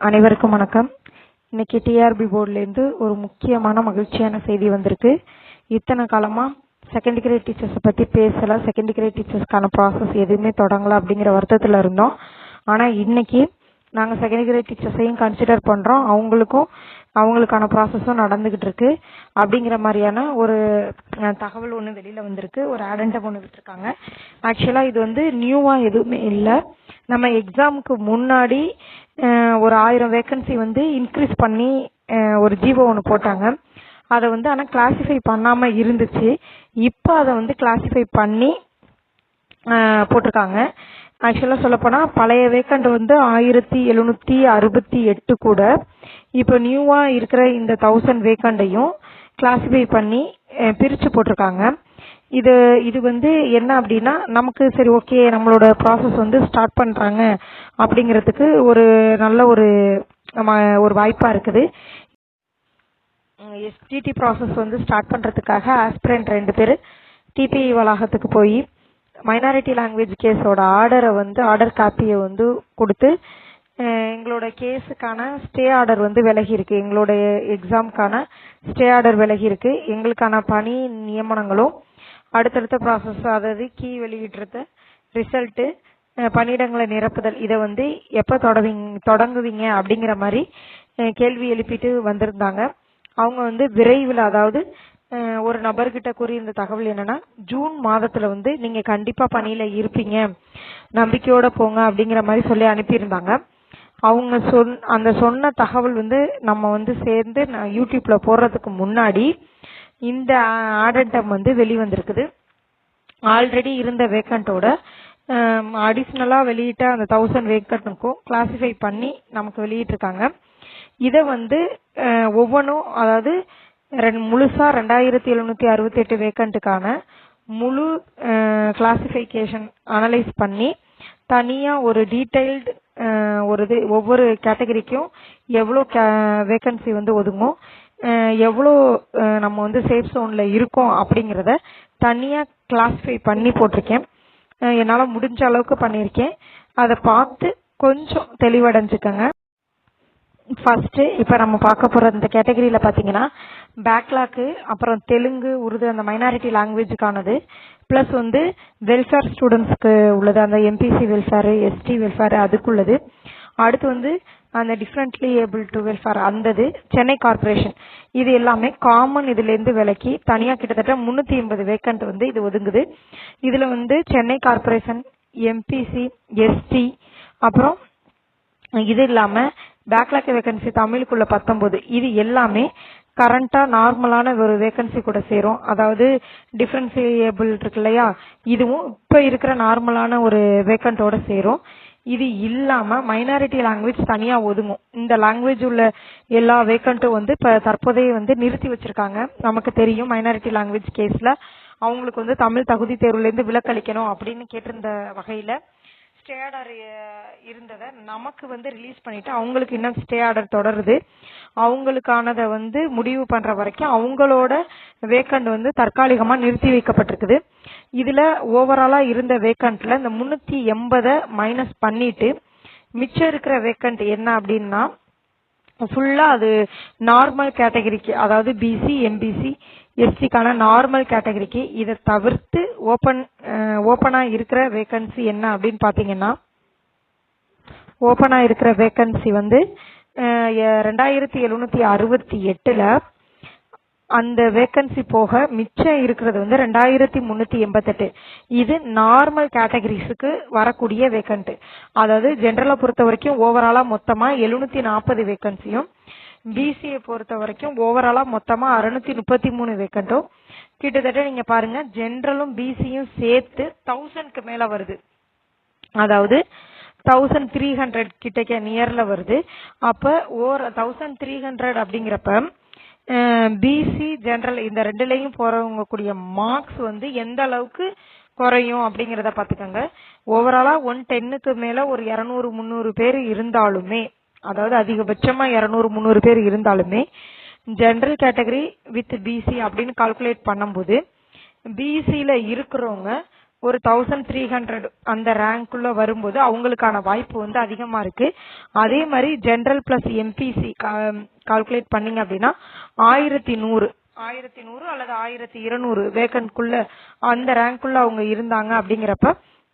அனைவருக்கும் வணக்கம். இன்னைக்கு டிஆர்பி போர்ட்லேருந்து ஒரு முக்கியமான மகிழ்ச்சியான செய்தி வந்திருக்கு. இத்தனை காலமாக செகண்ட் கிரேட் டீச்சர்ஸை பற்றி பேசலை செகண்ட் கிரேட் டீச்சர்ஸ்க்கான ப்ராசஸ் எதுவுமே தொடங்கலை அப்படிங்கிற வருத்தத்தில் இருந்தோம். ஆனால் இன்னைக்கு நாங்கள் செகண்ட் கிரேட் டீச்சர்ஸையும் கன்சிடர் பண்ணுறோம் அவங்களுக்கும் அவங்களுக்கான ப்ராசஸும் நடந்துக்கிட்டு இருக்கு அப்படிங்கிற மாதிரியான ஒரு தகவல் ஒன்று வெளியில் வந்திருக்கு. ஒரு ஆடண்டம் ஒன்று விட்டுருக்காங்க. ஆக்சுவலாக இது வந்து நியூவாக எதுவுமே இல்லை. நம்ம எக்ஸாமுக்கு முன்னாடி ஒரு ஆயிரம் வேக்கன்சி வந்து இன்க்ரீஸ் பண்ணி ஒரு ஜீவோ ஒன்று போட்டாங்க. அதை வந்து ஆனால் கிளாசிஃபை பண்ணாமல் இருந்துச்சு. இப்போ அதை வந்து கிளாசிஃபை பண்ணி போட்டிருக்காங்க. ஆக்சுவலாக சொல்லப்போனால் பழைய வேக்கண்ட் வந்து ஆயிரத்தி எழுநூற்றி அறுபத்தி எட்டு கூட. இப்போ நியூவாக இருக்கிற இந்த தௌசண்ட் வேக்கண்டையும் கிளாஸிஃபை பண்ணி பிரித்து போட்டிருக்காங்க. இது இது வந்து என்ன அப்படின்னா நமக்கு சரி ஓகே நம்மளோட ப்ராசஸ் வந்து ஸ்டார்ட் பண்ணுறாங்க அப்படிங்கிறதுக்கு ஒரு நல்ல ஒரு நம்ம ஒரு வாய்ப்பாக இருக்குது. எஸ்டிடி ப்ராசஸ் வந்து ஸ்டார்ட் பண்ணுறதுக்காக ஆஸ்பிரண்ட் ரெண்டு பேர் டிபிஇ வளாகத்துக்கு போய் மைனாரிட்டி லாங்குவேஜ் கேஸோட ஆர்டரை வந்து ஆர்டர் காப்பியை வந்து கொடுத்து எங்களோட கேஸுக்கான ஸ்டே ஆர்டர் வந்து விலகி இருக்கு. எங்களுடைய எக்ஸாம்க்கான ஸ்டே ஆர்டர் விலகி இருக்கு. எங்களுக்கான பணி நியமனங்களும் அடுத்தடுத்த ப்ராசஸ் அதாவது கீ வெளியிடுறது ரிசல்ட்டு பணியிடங்களை நிரப்புதல் இதை வந்து எப்போ தொடவிங் தொடங்குவீங்க அப்படிங்கிற மாதிரி கேள்வி எழுப்பிட்டு வந்திருந்தாங்க. அவங்க வந்து விரைவில் அதாவது ஒரு நபர்கிட்ட கூறியிருந்த தகவல் என்னன்னா ஜூன் மாதத்துல வந்து நீங்க கண்டிப்பா பணியில இருப்பீங்க. நம்பிக்கையோட போங்க அப்படிங்கிற மாதிரி சொல்லி அனுப்பியிருந்தாங்க. அவங்க சொன் அந்த சொன்ன தகவல் வந்து நம்ம வந்து சேர்ந்து நான் யூடியூப்ல போடுறதுக்கு முன்னாடி இந்த ஆடட்டம் வந்து வெளிவந்திருக்குது. ஆல்ரெடி இருந்த வேக்கண்ட்டோட அடிஷ்னலாக வெளியிட்ட அந்த தௌசண்ட் வேக்கண்ட்டுக்கும் கிளாஸிஃபை பண்ணி நமக்கு வெளியிட்டிருக்காங்க. இதை வந்து ஒவ்வொன்றும் அதாவது முழுசா ரெண்டாயிரத்தி எழுநூத்தி அறுபத்தி எட்டு வேக்கண்ட்டுக்கான முழு கிளாசிஃபிகேஷன் அனலைஸ் பண்ணி தனியா ஒரு டீடைல்டு ஒரு இது ஒவ்வொரு கேட்டகரிக்கும் எவ்வளோ வேக்கன்சி வந்து ஒதுங்கும் எவ்வளோ நம்ம வந்து சேஃப் சோனில் இருக்கோம் அப்படிங்கிறத தனியாக கிளாஸிஃபை பண்ணி போட்டிருக்கேன். என்னால் முடிஞ்ச அளவுக்கு பண்ணியிருக்கேன். அதை பார்த்து கொஞ்சம் தெளிவடைஞ்சுக்கங்க. ஃபர்ஸ்ட் இப்போ நம்ம பார்க்க போற இந்த கேட்டகரியில பாத்தீங்கன்னா பேக்லாக்கு அப்புறம் தெலுங்கு உருது அந்த மைனாரிட்டி லாங்குவேஜுக்கானது ப்ளஸ் வந்து வெல்ஃபேர் ஸ்டூடெண்ட்ஸ்க்கு உள்ளது அந்த எம்பிசி வெல்ஃபேர் எஸ்டி வெல்ஃபேர் அதுக்குள்ளது. அடுத்து வந்து அந்த டிஃப்ரெண்ட்லி ஏபிள் டு வெல்ஃபேர் அந்தது சென்னை கார்ப்பரேஷன் இது எல்லாமே காமன் இதுலேருந்து விலக்கி தனியாக கிட்டத்தட்ட முந்நூற்றி எண்பது வேக்கண்ட் வந்து இது ஒதுங்குது. இதில் வந்து சென்னை கார்ப்பரேஷன் எம்பிசி எஸ்டி அப்புறம் இது இல்லாமல் பேக்லாக் வேகன்சி தமிழுக்குள்ள பத்தொன்பது. இது எல்லாமே கரண்டா நார்மலான ஒரு வேகன்சி கூட சேரும். அதாவது டிஃபரன்சியபிள் இருக்கு இல்லையா? இதுவும் இப்ப இருக்கிற நார்மலான ஒரு வேக்கண்டோட சேரும். இது இல்லாம மைனாரிட்டி லாங்குவேஜ் தனியா ஒதுங்கும். இந்த லாங்குவேஜ் உள்ள எல்லா வேக்கண்ட்டும் வந்து இப்ப தற்போதைய வந்து நிறுத்தி வச்சிருக்காங்க. நமக்கு தெரியும் மைனாரிட்டி லாங்குவேஜ் கேஸ்ல அவங்களுக்கு வந்து தமிழ் தகுதி தேர்வுல இருந்து விலக்களிக்கணும் அப்படின்னு கேட்டிருந்த வகையில ஸ்டே ஆர்டர் இருந்ததை நமக்கு வந்து ரிலீஸ் பண்ணிட்டு அவங்களுக்கு இன்னும் ஸ்டே ஆர்டர் தொடருது. அவங்களுக்கானதை வந்து முடிவு பண்ற வரைக்கும் அவங்களோட வேக்கண்ட் வந்து தற்காலிகமா நிறுத்தி வைக்கப்பட்டிருக்குது. இதுல ஓவராலா இருந்த வேக்கண்ட்ல இந்த முன்னூத்தி எண்பதை மைனஸ் பண்ணிட்டு மிச்சம் இருக்கிற வேக்கண்ட் என்ன அப்படின்னா ஃபுல்லா அது நார்மல் கேட்டகரிக்கு அதாவது பிசி எம்பிசி எஸ்டிக்கான நார்மல் கேட்டகரிக்கு இதை தவிர்த்து ஓப்பன் ஓப்பனா இருக்கிற வேகன்சி என்ன அப்படின்னு பாத்தீங்கன்னா ஓப்பனா இருக்கிற வேகன்சி வந்து ரெண்டாயிரத்தி எழுநூத்தி அறுபத்தி எட்டுல அந்த வேகன்சி போக மிச்சம் இருக்கிறது வந்து ரெண்டாயிரத்தி முன்னூத்தி எண்பத்தெட்டு. இது நார்மல் கேட்டகரிஸுக்கு வரக்கூடிய வேக்கன்ட்டு அதாவது ஜென்ரலா பொறுத்த வரைக்கும் ஓவராலா மொத்தமா எழுநூத்தி நாற்பது வேக்கன்சியும் பிசியை பொறுத்த வரைக்கும் ஓவராலா மொத்தமா அறுநூத்தி முப்பத்தி மூணு வேக்கண்ட்டும் கிட்டத்தட்ட நீங்க பாருங்க ஜென்ரலும் பிசியும் சேர்த்து தௌசண்ட்க்கு மேல வருது. அதாவது தௌசண்ட் த்ரீ ஹண்ட்ரட் கிட்டக்க நியர்ல வருது. அப்ப ஓர் தௌசண்ட் த்ரீ ஹண்ட்ரட் அப்படிங்கிறப்ப பிசி ஜென்ரல் இந்த ரெண்டுலேயும் போறவங்க கூடிய மார்க்ஸ் வந்து எந்த அளவுக்கு குறையும் அப்படிங்கிறத பாத்துக்கோங்க. ஓவராலா ஒன் டென்னுக்கு மேல ஒரு இருநூறு முந்நூறு பேர் இருந்தாலுமே அதாவது அதிகபட்சமா இருநூறு முந்நூறு பேர் இருந்தாலுமே ஜென்ரல் கேட்டகரி வித் பிசி அப்படின்னு கால்குலேட் பண்ணும்போது பிசியில இருக்கிறவங்க ஒரு தௌசண்ட் த்ரீ ஹண்ட்ரட் அந்த ரேங்க்குள்ள வரும்போது அவங்களுக்கான வாய்ப்பு வந்து அதிகமா இருக்கு. அதே மாதிரி ஜென்ரல் பிளஸ் எம்பிசி கால்குலேட் பண்ணீங்க அப்படின்னா ஆயிரத்தி நூறு ஆயிரத்தி நூறு அல்லது ஆயிரத்தி இருநூறு வேக்கன்ட்குள்ள அந்த ரேங்க்குள்ள அவங்க இருந்தாங்க அப்படிங்கிறப்ப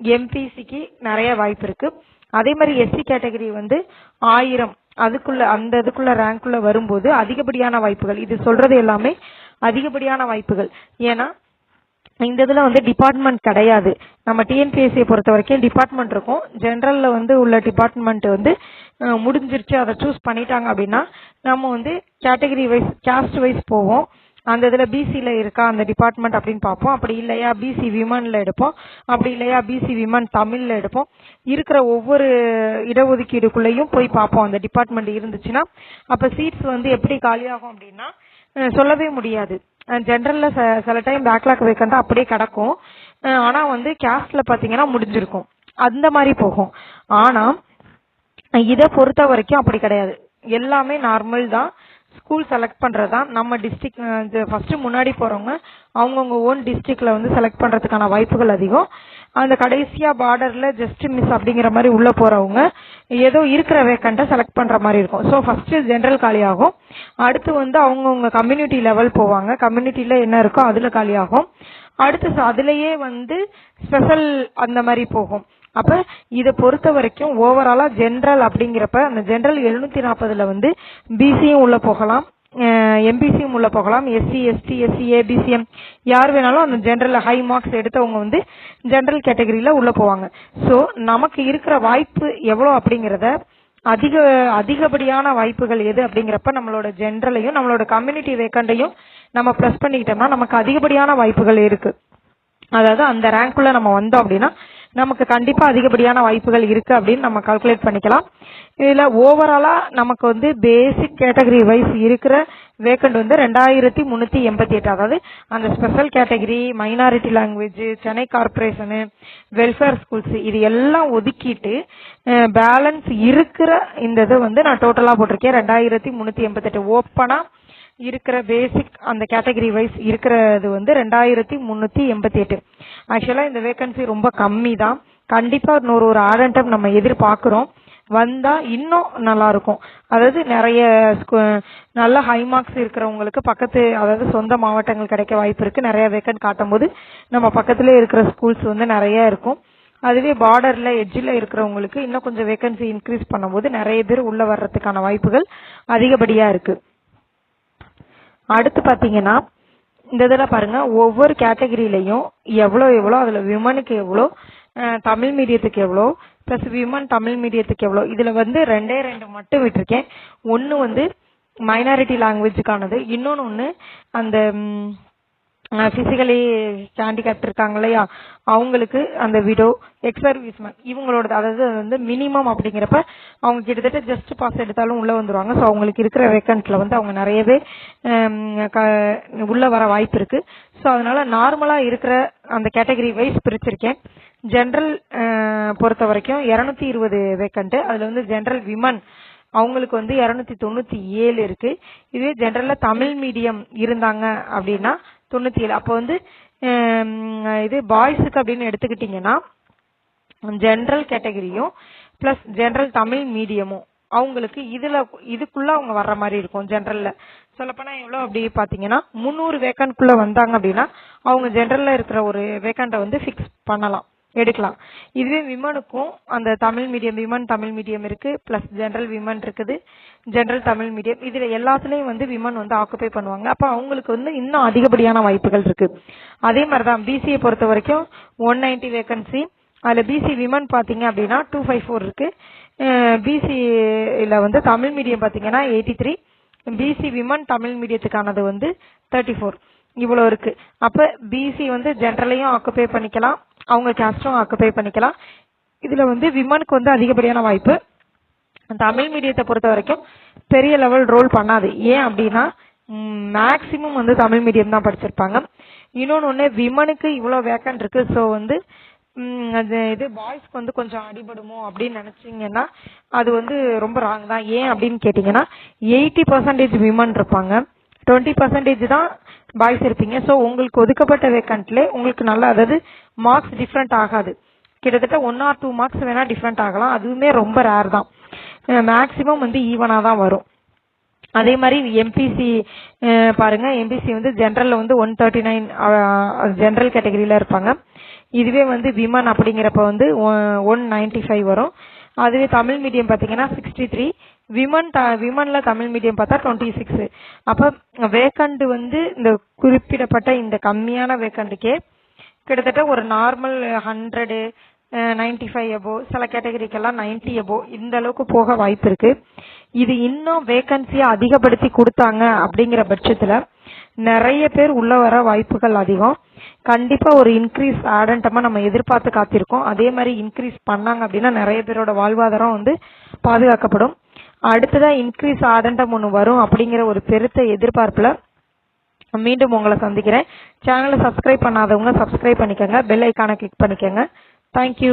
எம்பிசிக்கு நிறைய வாய்ப்பு இருக்கு. அதே மாதிரி எஸ்சி கேட்டகரி வந்து ஆயிரம். அதுக்குள்ள அந்த இதுக்குள்ள ரேங்க்குள்ள வரும்போது அதிகப்படியான வாய்ப்புகள். இது சொல்றது எல்லாமே அதிகப்படியான வாய்ப்புகள். ஏன்னா இந்த இதுல வந்து டிபார்ட்மெண்ட் கிடையாது. நம்ம டிஎன்பிஎஸ்சியை பொறுத்த வரைக்கும் டிபார்ட்மெண்ட் இருக்கும். ஜென்ரல்ல வந்து உள்ள டிபார்ட்மெண்ட் வந்து முடிஞ்சிருச்சு. அதை சூஸ் பண்ணிட்டாங்க அப்படின்னா நம்ம வந்து கேட்டகரி வைஸ் காஸ்ட் வைஸ் போவோம். அந்த இதில் பிசியில் இருக்கா அந்த டிபார்ட்மெண்ட் அப்படின்னு பார்ப்போம். அப்படி இல்லையா பிசி விமனில் எடுப்போம். அப்படி இல்லையா பிசி விமன் தமிழில் எடுப்போம். இருக்கிற ஒவ்வொரு இடஒதுக்கீடுக்குள்ளேயும் போய் பார்ப்போம். அந்த டிபார்ட்மெண்ட் இருந்துச்சுன்னா அப்போ சீட்ஸ் வந்து எப்படி காலியாகும் அப்படின்னா சொல்லவே முடியாது. ஜென்ரல்ல சில டைம் பேக்லாக் வேக்கண்டா அப்படியே கிடக்கும். ஆனால் ஆனா வந்து கேஸ்ட்ல பாத்தீங்கன்னா முடிஞ்சிருக்கும். அந்த மாதிரி போகும். ஆனா இதை பொறுத்த வரைக்கும் அப்படி கிடையாது. எல்லாமே நார்மல் தான். ஸ்கூல் செலக்ட் பண்ணுறது தான் நம்ம டிஸ்ட்ரிக் ஃபர்ஸ்ட் முன்னாடி போறவங்க அவங்கவுங்க ஓன் டிஸ்ட்ரிக்டில் வந்து செலக்ட் பண்றதுக்கான வாய்ப்புகள் அதிகம். அந்த கடைசியா பார்டர்ல ஜஸ்ட் மிஸ் அப்படிங்கிற மாதிரி உள்ள போறவங்க ஏதோ இருக்கிற வேக்கண்ட்டை செலக்ட் பண்ற மாதிரி இருக்கும். ஸோ ஃபஸ்ட்டு ஜென்ரல் காலி ஆகும் அடுத்து வந்து அவங்கவுங்க கம்யூனிட்டி லெவல் போவாங்க. கம்யூனிட்டியில் என்ன இருக்கோ அதுல காலி ஆகும் அடுத்து அதுலேயே அதுலயே வந்து ஸ்பெஷல் அந்த மாதிரி போகும். அப்ப இதை பொறுத்த வரைக்கும் ஓவராலா ஜென்ரல் அப்படிங்கிறப்ப அந்த ஜென்ரல் எழுநூத்தி நாற்பதுல வந்து பிசியும் உள்ள போகலாம். எம்பிசியும் உள்ள போகலாம். எஸ்சி எஸ்டி எஸ்சி ஏபிசிஎம் யார் வேணாலும் அந்த ஜென்ரல் ஹை மார்க்ஸ் எடுத்தவங்க வந்து ஜென்ரல் கேட்டகரியில உள்ள போவாங்க. ஸோ நமக்கு இருக்கிற வாய்ப்பு எவ்வளோ அப்படிங்கிறத அதிக அதிகப்படியான வாய்ப்புகள் எது அப்படிங்கிறப்ப நம்மளோட ஜென்ரலையும் நம்மளோட கம்யூனிட்டி வேக்கண்டையும் நம்ம ப்ளஸ் பண்ணிக்கிட்டோம்னா நமக்கு அதிகப்படியான வாய்ப்புகள் இருக்கு. அதாவது அந்த ரேங்க்குள்ள நம்ம வந்தோம் அப்படின்னா நமக்கு கண்டிப்பாக அதிகப்படியான வாய்ப்புகள் இருக்குது அப்படின்னு நம்ம கால்குலேட் பண்ணிக்கலாம். இதில் ஓவராலாக நமக்கு வந்து பேசிக் கேட்டகரி வைஸ் இருக்கிற வேக்கண்ட் வந்து ரெண்டாயிரத்தி முந்நூற்றி எண்பத்தி எட்டு. அதாவது அந்த special category minority language Chennai corporation welfare schools இது எல்லாம் ஒதுக்கிட்டு பேலன்ஸ் இருக்கிற இந்த இது வந்து நான் டோட்டலாக போட்டிருக்கேன். ரெண்டாயிரத்தி முந்நூற்றி எண்பத்தெட்டு ஓப்பனாக இருக்கிற பேசிக் அந்த கேட்டகரி வைஸ் இருக்கிறது வந்து ரெண்டாயிரத்தி முன்னூத்தி எண்பத்தி எட்டு ஆக்சுவலா இந்த வேகன்சி ரொம்ப கம்மி தான் கண்டிப்பா இன்னொரு ஒரு ஆடன்டம் நம்ம எதிர்பார்க்கிறோம். வந்தா இன்னும் நல்லா இருக்கும் அதாவது நிறைய ஸ்கூ- நல்ல ஹை மார்க்ஸ் இருக்கிறவங்களுக்கு பக்கத்து அதாவது சொந்த மாவட்டங்கள் கிடைக்க வாய்ப்பு இருக்கு. நிறைய வேக்கன்ட் காட்டும் போது நம்ம பக்கத்துல இருக்கிற ஸ்கூல்ஸ் வந்து நிறைய இருக்கும். அதுவே பார்டர்ல எட்ஜில் இருக்கிறவங்களுக்கு இன்னும் கொஞ்சம் வேகன்சி இன்க்ரீஸ் பண்ணும்போது நிறைய பேர் உள்ள வர்றதுக்கான வாய்ப்புகள் அதிகப்படியா இருக்கு. அடுத்து பார்த்தீங்கன்னா இந்த இதில் பாருங்க ஒவ்வொரு கேட்டகரியிலையும் எவ்வளோ எவ்வளோ அதில் விமனுக்கு எவ்வளோ தமிழ் மீடியத்துக்கு எவ்வளோ ப்ளஸ் விமன் தமிழ் மீடியத்துக்கு எவ்வளோ இதில் வந்து ரெண்டே ரெண்டு மட்டும் விட்டிருக்கேன். ஒன்று வந்து மைனாரிட்டி லாங்குவேஜுக்கானது இன்னொன்னு ஒன்று அந்த பிசிக்கலி ஹேண்டிகேப்ட் இருக்காங்க இல்லையா? அவங்களுக்கு அந்த விடோ எக்ஸ் சர்வீஸ்மேன் இவங்களோட அதாவது வந்து மினிமம் அப்படிங்கிறப்ப அவங்க கிட்டத்தட்ட ஜஸ்ட் பாஸ் எடுத்தாலும் உள்ள வந்துருவாங்க. ஸோ அவங்களுக்கு இருக்கிற வேக்கன்ட்ல வந்து அவங்க நிறையவே க- உள்ள வர வாய்ப்பு இருக்கு. ஸோ அதனால நார்மலா இருக்கிற அந்த கேட்டகரி வைஸ் பிரிச்சிருக்கேன். ஜென்ரல் பொறுத்த வரைக்கும் இருநூத்தி இருபது வேக்கண்ட் அதுல வந்து ஜென்ரல் விமன் அவங்களுக்கு வந்து இருநூத்தி தொண்ணூத்தி ஏழு இருக்கு. இதுவே ஜென்ரலா தமிழ் மீடியம் இருந்தாங்க அப்படின்னா தொண்ணூத்தி ஏழு. அப்போ வந்து இது பாய்ஸுக்கு அப்படின்னு எடுத்துக்கிட்டீங்கன்னா ஜென்ரல் கேட்டகரியும் பிளஸ் ஜென்ரல் தமிழ் மீடியமும் அவங்களுக்கு இதுல இதுக்குள்ள அவங்க வர்ற மாதிரி இருக்கும் ஜென்ரல்ல சொல்லப்போனா எவ்வளவு அப்படி பாத்தீங்கன்னா முந்நூறு வேக்கன்ட்குள்ள வந்தாங்க அப்படின்னா அவங்க ஜென்ரல்ல இருக்கிற ஒரு வேக்கண்ட்டை வந்து ஃபிக்ஸ் பண்ணலாம். எடுக்கலாம். இதுவே விமனுக்கும் அந்த Tamil medium women Tamil medium இருக்கு பிளஸ் ஜென்ரல் விமன் இருக்குது ஜென்ரல் தமிழ் மீடியம் இதுல எல்லாத்துலயும் வந்து விமன் வந்து ஆக்குப்பை பண்ணுவாங்க. அப்ப அவங்களுக்கு வந்து இன்னும் அதிகப்படியான வாய்ப்புகள் இருக்கு. அதே மாதிரிதான் பிசிஏ பொறுத்த வரைக்கும் ஒன் நைன்டி வேகன்சி அதுல பிசி விமன் பாத்தீங்க அப்படின்னா டூ ஃபைவ் ஃபோர் இருக்கு. பிசில வந்து தமிழ் மீடியம் பாத்தீங்கன்னா eighty three BC women Tamil மீடியத்துக்கானது வந்து தேர்ட்டி ஃபோர் இவ்வளவு இருக்கு. அப்ப பிசி வந்து ஜென்ரலையும் ஆக்குபை பண்ணிக்கலாம். அவங்க கேஸ்டும் ஆக்குபை பண்ணிக்கலாம். இதுல வந்து விமனுக்கு வந்து அதிகப்படியான வாய்ப்பு. தமிழ் மீடியத்தை பொறுத்த வரைக்கும் பெரிய லெவல் ரோல் பண்ணாது. ஏன் அப்படின்னா மேக்சிமம் வந்து தமிழ் மீடியம் தான் படிச்சிருப்பாங்க. இன்னொன்னு ஒன்று விமனுக்கு இவ்வளோ வேக்கன்ட் இருக்கு. ஸோ வந்து அது இது பாய்ஸ்க்கு வந்து கொஞ்சம் அடிபடுமோ அப்படின்னு நினைச்சீங்கன்னா அது வந்து ரொம்ப ராங் தான். ஏன் அப்படின்னு கேட்டிங்கன்னா எயிட்டி பர்சன்டேஜ் விமன் இருப்பாங்க. டுவெண்ட்டி பர்சன்டேஜ் தான் பாய்ஸ் இருப்பீங்க. ஸோ உங்களுக்கு ஒதுக்கப்பட்ட வேக்கண்ட்ல உங்களுக்கு நல்லா அதாவது மார்க்ஸ் டிஃப்ரெண்ட் ஆகாது. கிட்டத்தட்ட ஒன் ஆர் டூ மார்க்ஸ் வேணா டிஃப்ரெண்ட் ஆகலாம். அதுவுமே ரொம்ப ரேர் தான். மேக்ஸிமம் வந்து ஈவனாக தான் வரும். அதே மாதிரி எம்பிசி பாருங்க. எம்பிசி வந்து ஜென்ரல்ல வந்து ஒன் தேர்ட்டி நைன் ஜென்ரல் கேட்டகரியில இருப்பாங்க. இதுவே வந்து விமன் அப்படிங்கிறப்ப வந்து ஒன் நைன்டி ஃபைவ் வரும். அதுவே தமிழ் மீடியம் பார்த்தீங்கன்னா சிக்ஸ்டி த்ரீ விமன் விமன்ல தமிழ் மீடியம் பார்த்தா டுவெண்ட்டி சிக்ஸ் அப்போ வேக்கண்ட் வந்து இந்த குறிப்பிடப்பட்ட இந்த கம்மியான வேக்கண்ட்டுக்கே கிட்டத்தட்ட ஒரு நார்மல் ஹண்ட்ரடு நைன்டி ஃபைவ் எபோ சில கேட்டகரிக்கெல்லாம் நைன்டி எபோ இந்த அளவுக்கு போக வாய்ப்பு இருக்கு. இது இன்னும் வேகன்சியை அதிகப்படுத்தி கொடுத்தாங்க அப்படிங்கிற பட்சத்தில் நிறைய பேர் உள்ள வர வாய்ப்புகள் அதிகம். கண்டிப்பா ஒரு இன்க்ரீஸ் ஆடன்டமா நம்ம எதிர்பார்த்து காத்திருக்கோம். அதே மாதிரி இன்க்ரீஸ் பண்ணாங்க அப்படின்னா நிறைய பேரோட வாழ்வாதாரம் வந்து பாதுகாக்கப்படும். அடுத்ததா இன்க்ரீஸ் ஆடன்டம் ஒன்று வரும் அப்படிங்கிற ஒரு பெருத்த எதிர்பார்ப்புல மீண்டும் உங்களை சந்திக்கிறேன். சேனலை சப்ஸ்கிரைப் பண்ணாதவங்க சப்ஸ்கிரைப் பண்ணிக்கோங்க. பெல் ஐக்கானை கிளிக் பண்ணிக்கோங்க. தேங்க்யூ